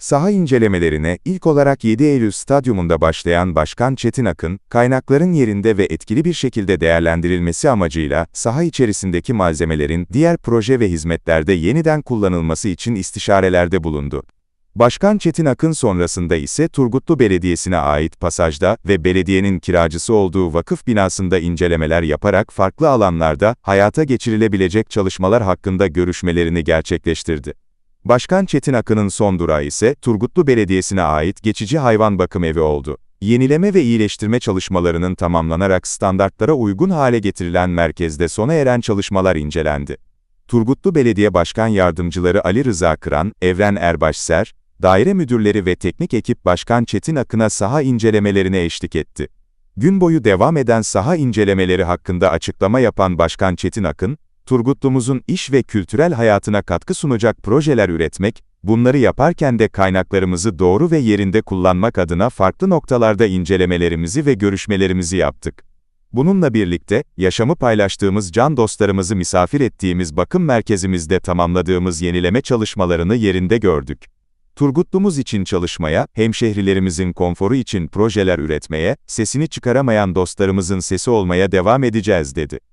Saha incelemelerine ilk olarak 7 Eylül Stadyumunda başlayan Başkan Çetin Akın, kaynakların yerinde ve etkili bir şekilde değerlendirilmesi amacıyla saha içerisindeki malzemelerin diğer proje ve hizmetlerde yeniden kullanılması için istişarelerde bulundu. Başkan Çetin Akın sonrasında ise Turgutlu Belediyesi'ne ait pasajda ve belediyenin kiracısı olduğu vakıf binasında incelemeler yaparak farklı alanlarda hayata geçirilebilecek çalışmalar hakkında görüşmelerini gerçekleştirdi. Başkan Çetin Akın'ın son durağı ise Turgutlu Belediyesi'ne ait geçici hayvan bakım evi oldu. Yenileme ve iyileştirme çalışmalarının tamamlanarak standartlara uygun hale getirilen merkezde sona eren çalışmalar incelendi. Turgutlu Belediye Başkan Yardımcıları Ali Rıza Kıran, Evren Erbaşser, daire müdürleri ve teknik ekip Başkan Çetin Akın'a saha incelemelerine eşlik etti. Gün boyu devam eden saha incelemeleri hakkında açıklama yapan Başkan Çetin Akın, Turgutlumuzun iş ve kültürel hayatına katkı sunacak projeler üretmek, bunları yaparken de kaynaklarımızı doğru ve yerinde kullanmak adına farklı noktalarda incelemelerimizi ve görüşmelerimizi yaptık. Bununla birlikte, yaşamı paylaştığımız can dostlarımızı misafir ettiğimiz bakım merkezimizde tamamladığımız yenileme çalışmalarını yerinde gördük. Turgutlumuz için çalışmaya, hemşehrilerimizin konforu için projeler üretmeye, sesini çıkaramayan dostlarımızın sesi olmaya devam edeceğiz dedi.